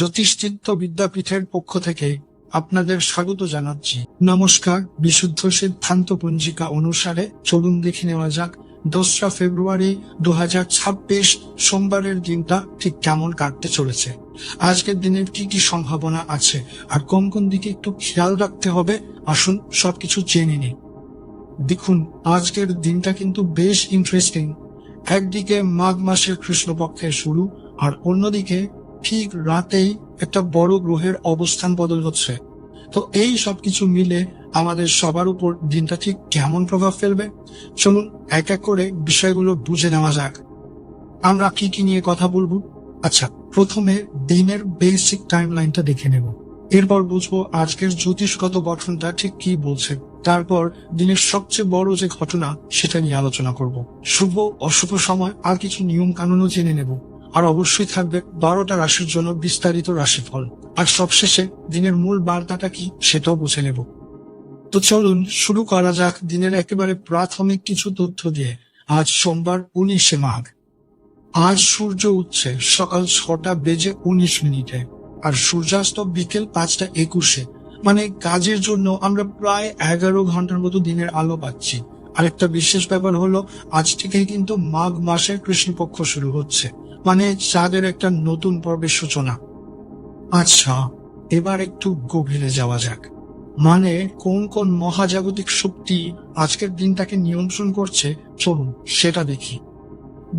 জ্যোতিষচিত্ত বিদ্যাপীঠের পক্ষ থেকে আপনাদের স্বাগত জানাচ্ছি। নমস্কার, বিশুদ্ধ সিদ্ধান্ত পঞ্জিকা অনুসারে চলুন দেখে নেওয়া যাক, দোসরা ফেব্রুয়ারি দু সোমবারের দিনটা ঠিক কেমন কাটতে চলেছে। আজকের দিনের কি কি সম্ভাবনা আছে, আর কোন কোন দিকে একটু খেয়াল রাখতে হবে, আসুন সবকিছু জেনে নিই। দেখুন, আজকের দিনটা কিন্তু বেশ ইন্টারেস্টিং একদিকে মাঘ মাসের কৃষ্ণপক্ষের শুরু, আর অন্যদিকে ঠিক রাতেই একটা বড় গ্রহের অবস্থান বদল হচ্ছে। তো এই সব কিছু মিলে আমাদের সবার উপর দিনটা ঠিক কেমন প্রভাব ফেলবে? চলুন এক এক করে বিষয়গুলো বুঝে নেওয়া যাক। আমরা কি কি নিয়ে কথা বলব? আচ্ছা প্রথমে দিনের বেসিক টাইম লাইনটা দেখে নেব। এরপর বুঝব আজকের জ্যোতিষগত গঠনটা ঠিক কি বলছে। তারপর দিনের সবচেয়ে বড় যে ঘটনা, সেটা নিয়ে আলোচনা করব। শুভ, অশুভ সময়, আর কিছু নিয়ম কানুনও জেনে নেব। আর অবশ্যই থাকবে বারোটা রাশির জন্য বিস্তারিত রাশিফল। আর সবশেষে দিনের মূল বার্তাটা কি সেটাও বুঝে নেব। তো চলুন শুরু করা যাক দিনের একেবারে প্রাথমিক কিছু তথ্য দিয়ে। আজ সোমবার উনিশে মাঘ। আজ সূর্য উঠছে সকাল ছটা বেজে উনিশ মিনিটে। আর সূর্যাস্ত বিকেল পাঁচটা একুশে। মানে কাজের জন্য আমরা প্রায় এগারো ঘণ্টার মতো দিনের আলো পাচ্ছি। আরেকটা বিশেষ ব্যাপার হলো, আজ থেকেই কিন্তু মাঘ মাসের কৃষ্ণপক্ষ শুরু হচ্ছে। মানে চাঁদের একটা নতুন পর্বের সূচনা। আচ্ছা এবার একটু গভীরে যাওয়া যাক। মানে কোন কোন মহাজাগতিক শক্তি আজকের দিনটাকে নিয়ন্ত্রণ করছে? চলুন, সেটা দেখি।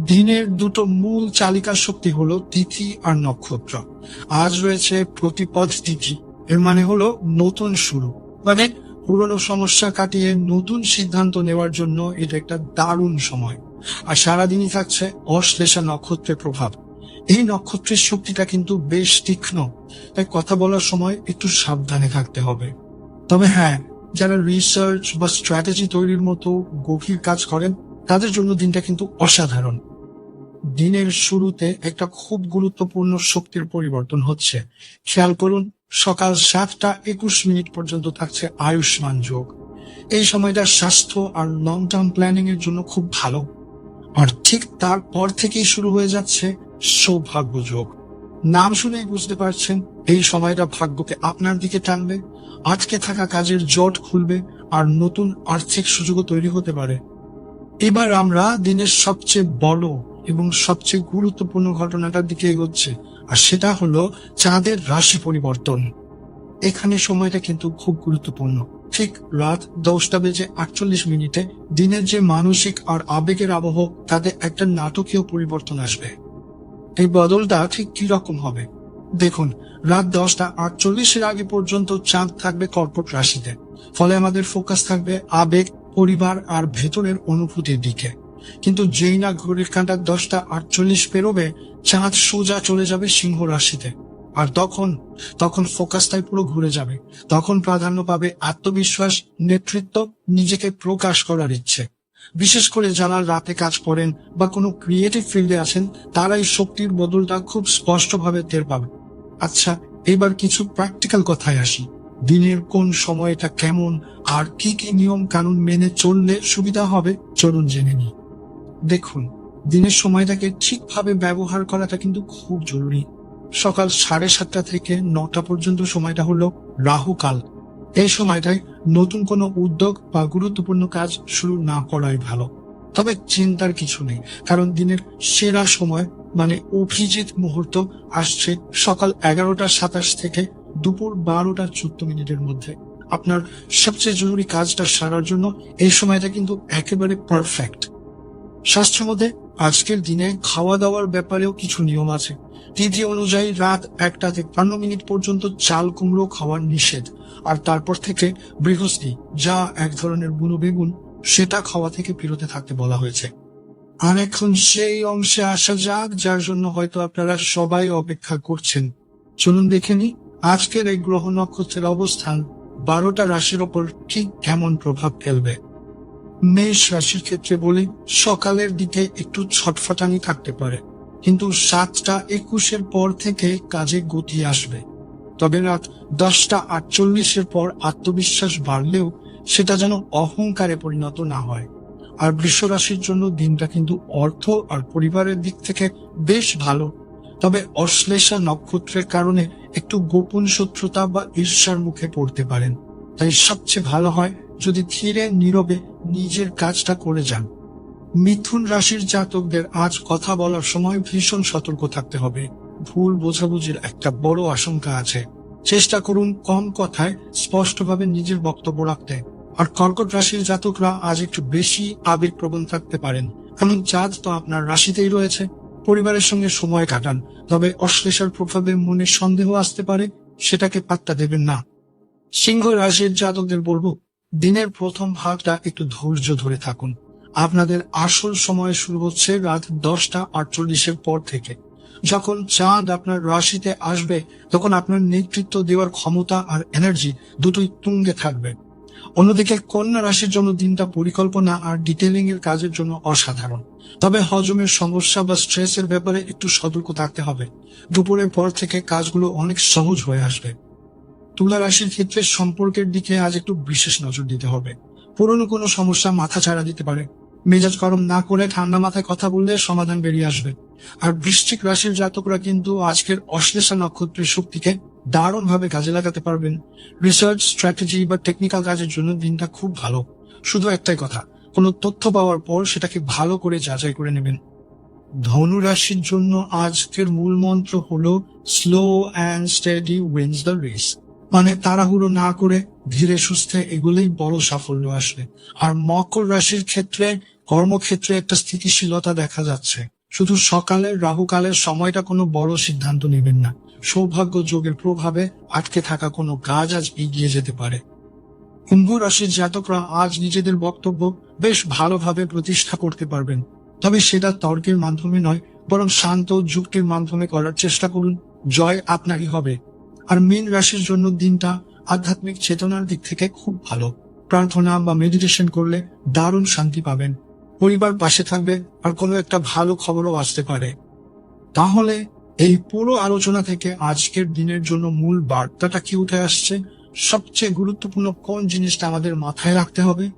দিনের দুটো মূল চালিকা শক্তি হলো তিথি আর নক্ষত্র। আজ রয়েছে প্রতিপদ তিথি। এর মানে হলো নতুন শুরু। মানে পুরনো সমস্যা কাটিয়ে নতুন সিদ্ধান্ত নেওয়ার জন্য এটা একটা দারুণ সময়। আর সারাদিনই থাকছে অশ্লেষা নক্ষত্রের প্রভাব। এই নক্ষত্রের শক্তিটা কিন্তু বেশ তীক্ষ্ণ। তাই কথা বলার সময় একটু সাবধানে থাকতে হবে। তবে হ্যাঁ যারা রিসার্চ বা স্ট্র্যাটেজি তৈরির মতো গভীর কাজ করেন, তাদের জন্য দিনটা কিন্তু অসাধারণ। দিনের শুরুতে একটা খুব গুরুত্বপূর্ণ শক্তির পরিবর্তন হচ্ছে। খেয়াল করুন, সকাল সাতটা একুশ মিনিট পর্যন্ত থাকছে আয়ুষ্মান যোগ। এই সময়টা স্বাস্থ্য আর লং টার্ম প্ল্যানিং এর জন্য খুব ভালো। আর ঠিক তারপর থেকেই শুরু হয়ে যাচ্ছে সৌভাগ্য যোগ নাম শুনেই বুঝতে পারছেন, এই সময়টা ভাগ্যকে আপনার দিকে টানবে, আটকে থাকা কাজের জট খুলবে, আর নতুন আর্থিক সুযোগও তৈরি হতে পারে। এবার আমরা দিনের সবচেয়ে বড় এবং সবচেয়ে গুরুত্বপূর্ণ ঘটনাটার দিকে এগোচ্ছে, আর সেটা হলো চাঁদের রাশি পরিবর্তন। এখানে সময়টা কিন্তু খুব গুরুত্বপূর্ণ। ঠিক রাত দশটা বেজে আটচল্লিশ মিনিটে দিনের যে মানসিক আর আবেগের আবহ তাদের একটা নাটকীয় পরিবর্তন আসবে। এই বদলটা ঠিক কি রকম হবে? দেখুন, রাত দশটা আটচল্লিশের আগে পর্যন্ত চাঁদ থাকবে কর্কট রাশিতে। ফলে আমাদের ফোকাস থাকবে আবেগ, পরিবার আর ভেতরের অনুভূতির দিকে। কিন্তু যেই না ঘড়ির কাঁটা দশটা আটচল্লিশ পেরোবে, চাঁদ সোজা চলে যাবে সিংহ রাশিতে। আর তখন তখন ফোকাসটাই পুরো ঘুরে যাবে। তখন প্রাধান্য পাবে আত্মবিশ্বাস, নেতৃত্ব, নিজেকে প্রকাশ করার ইচ্ছে। বিশেষ করে যারা রাতে কাজ করেন বা কোনো ক্রিয়েটিভ ফিল্ডে আছেন তারা এই শক্তির বদলটা খুব স্পষ্টভাবে টের পাবে। আচ্ছা এবার কিছু প্র্যাকটিক্যাল কথায় আসি। দিনের কোন সময়টা কেমন, আর কি কি নিয়ম কানুন মেনে চললে সুবিধা হবে, চলুন জেনে নিই। দেখুন, দিনের সময়টাকে ঠিকভাবে ব্যবহার করাটা কিন্তু খুব জরুরি। সকাল সাড়ে সাতটা থেকে নটা পর্যন্ত সময়টা হলো রাহুকাল এই সময়টায় নতুন কোনো উদ্যোগ বা গুরুত্বপূর্ণ কাজ শুরু না করাই ভালো। তবে চিন্তার কিছু নেই, কারণ দিনের সেরা সময় মানে অভিজিৎ মুহূর্ত আসছে সকাল এগারোটা সাতাশ থেকে দুপুর বারোটা চোদ্দ মিনিটের মধ্যে। আপনার সবচেয়ে জরুরি কাজটা সারার জন্য এই সময়টা কিন্তু একেবারে পারফেক্ট স্বাস্থ্য মধ্যে আজকের দিনে খাওয়া দাওয়ার ব্যাপারেও কিছু নিয়ম আছে। তিথি অনুযায়ী রাত একটা তেপ্পান্ন মিনিট পর্যন্ত চাল কুমড়ো খাওয়ার নিষেধ। আর তারপর থেকে বৃহস্পতি, যা এক ধরনের বুনো বেগুন, সেটা খাওয়া থেকে বিরতে থাকতে বলা হয়েছে। আর এখন সেই অংশে আসা যাক, যার জন্য হয়তো আপনারা সবাই অপেক্ষা করছেন। চলুন দেখে নি আজকের এই গ্রহ নক্ষত্রের অবস্থান বারোটা রাশির ওপর ঠিক কেমন প্রভাব ফেলবে। মেষ রাশির ক্ষেত্রে বলি, সকালের দিকে একটু ছটফটানি থাকতে পারে। কিন্তু সাতটা একুশের পর থেকে কাজে গতি আসবে। তবে রাত দশটা আটচল্লিশের পর আত্মবিশ্বাস বাড়লেও সেটা যেন অহংকারে পরিণত না হয়। আর বৃষ রাশির জন্য দিনটা কিন্তু অর্থ আর পরিবারের দিক থেকে বেশ ভালো। তবে অশ্লেষা নক্ষত্রের কারণে একটু গোপন শত্রুতা বা ঈর্ষার মুখে পড়তে পারেন। তাই সবচেয়ে ভালো হয় যদি ধীরে নীরবে নিজের কাজটা করে যান। মিথুন রাশির জাতকদের আজ কথা বলার সময় ভীষণ সতর্ক থাকতে হবে। ভুল বোঝাবুঝির একটা বড় আশঙ্কা আছে। চেষ্টা করুন কম কথায় স্পষ্টভাবে নিজের বক্তব্য রাখতে। আর কর্কট রাশির জাতকরা আজ একটু বেশি আবেগপ্রবণ থাকতে পারেন। এমন চাঁদ তো আপনার রাশিতেই রয়েছে। পরিবারের সঙ্গে সময় কাটান। তবে অশ্লেষার প্রভাবে মনে সন্দেহ আসতে পারে, সেটাকে পাত্তা দেবেন না। সিংহ রাশির জাতকদের বলব দিনের প্রথম ভাগটা একটু ধৈর্য ধরে থাকুন। আপনাদের আসল সময় শুরু হচ্ছে রাত দশটা আটচল্লিশের পর থেকে। যখন চাঁদ আপনার রাশিতে আসবে, তখন আপনার নেতৃত্ব দেওয়ার ক্ষমতা আর এনার্জি দুটোই তুঙ্গে থাকবে। অন্যদিকে কন্যা রাশির জন্য দিনটা পরিকল্পনা আর ডিটেলিং এর কাজের জন্য অসাধারণ। তবে হজমের সমস্যা বা স্ট্রেসের ব্যাপারে একটু সতর্ক থাকতে হবে। দুপুরের পর থেকে কাজগুলো অনেক সহজ হয়ে আসবে। তুলা রাশির ক্ষেত্রে সম্পর্কের দিকে আজ একটু বিশেষ নজর দিতে হবে। পুরনো কোনো সমস্যা মাথা ছাড়া দিতে পারে। মেজাজ গরম না করে ঠান্ডা মাথায় কথা বললে সমাধান বেরিয়ে আসবে। আর বৃশ্চিক রাশির জাতকরা কিন্তু আজকের অশ্লেষা নক্ষত্রের শক্তিকে দারুণ ভাবে কাজে লাগাতে পারবেন। রিসার্চ স্ট্র্যাটেজি বা টেকনিক্যাল কাজের জন্য দিনটা খুব ভালো। শুধু একটাই কথা, কোনো তথ্য পাওয়ার পর সেটাকে ভালো করে যাচাই করে নেবেন। ধনু রাশির জন্য আজকের মূল মন্ত্র হলো slow and steady wins the race মানে তাড়াহুড়ো না করে ধীরে সুস্থে এগুলোই বড় সাফল্য আসবে আর মকর রাশির ক্ষেত্রে, কর্মক্ষেত্রে একটা স্থিতিশীলতা দেখা যাচ্ছে। শুধু সকালের, রাহুকালের সময়টা কোনো বড় সিদ্ধান্ত নেবেন না। সৌভাগ্য যোগের প্রভাবে আটকে থাকা কোনো কাজ আজ এগিয়ে যেতে পারে। কুম্ভ রাশির জাতকরা আজ নিজেদের বক্তব্য বেশ ভালোভাবে প্রতিষ্ঠা করতে পারবেন। তবে সেটা তর্কের মাধ্যমে নয়, বরং শান্ত যুক্তির মাধ্যমে করার চেষ্টা করুন। জয় আপনারই হবে। আর মীন রাশির জন্য দিনটা আধ্যাত্মিক চেতনার দিক থেকে খুব ভালো। প্রার্থনা বা মেডিটেশন করলে দারুণ শান্তি পাবেন। পরিবার পাশে থাকবে আর কোনো একটা ভালো খবরও আসতে পারে। তাহলে এই পুরো আলোচনা থেকে আজকের দিনের জন্য মূল বার্তাটা কি উঠে আসছে? সবচেয়ে গুরুত্বপূর্ণ কোন জিনিসটা আমাদের মাথায় রাখতে হবে?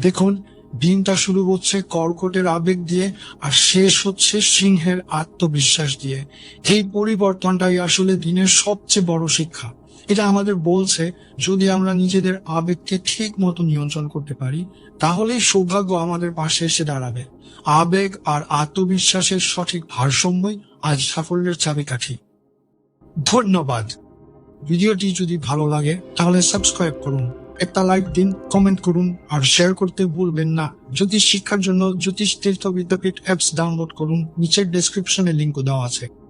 দেখুন দিনটা শুরু হচ্ছে কর্কটের আবেগ দিয়ে আর শেষ হচ্ছে সিংহের আত্মবিশ্বাস দিয়ে। এই পরিবর্তনটাই আসলে দিনের সবচেয়ে বড় শিক্ষা। এটা আমাদের বলছে, যদি আমরা নিজেদের আবেগকে ঠিক মতো নিয়ন্ত্রণ করতে পারি, তাহলেই সৌভাগ্য আমাদের পাশে এসে দাঁড়াবে। আবেগ আর আত্মবিশ্বাসের সঠিক ভারসাম্যই আজ সাফল্যের চাবিকাঠি। ধন্যবাদ। ভিডিওটি যদি ভালো লাগে, তাহলে সাবস্ক্রাইব করুন। একটা লাইক দিন কমেন্ট করুন আর শেয়ার করতে ভুলবেন না। জ্যোতিষ শিক্ষার জন্য জ্যোতিষ তীর্থ বিদ্যাপীঠ অ্যাপস ডাউনলোড করুন। নিচের ডেসক্রিপশনে লিঙ্ক দেওয়া আছে।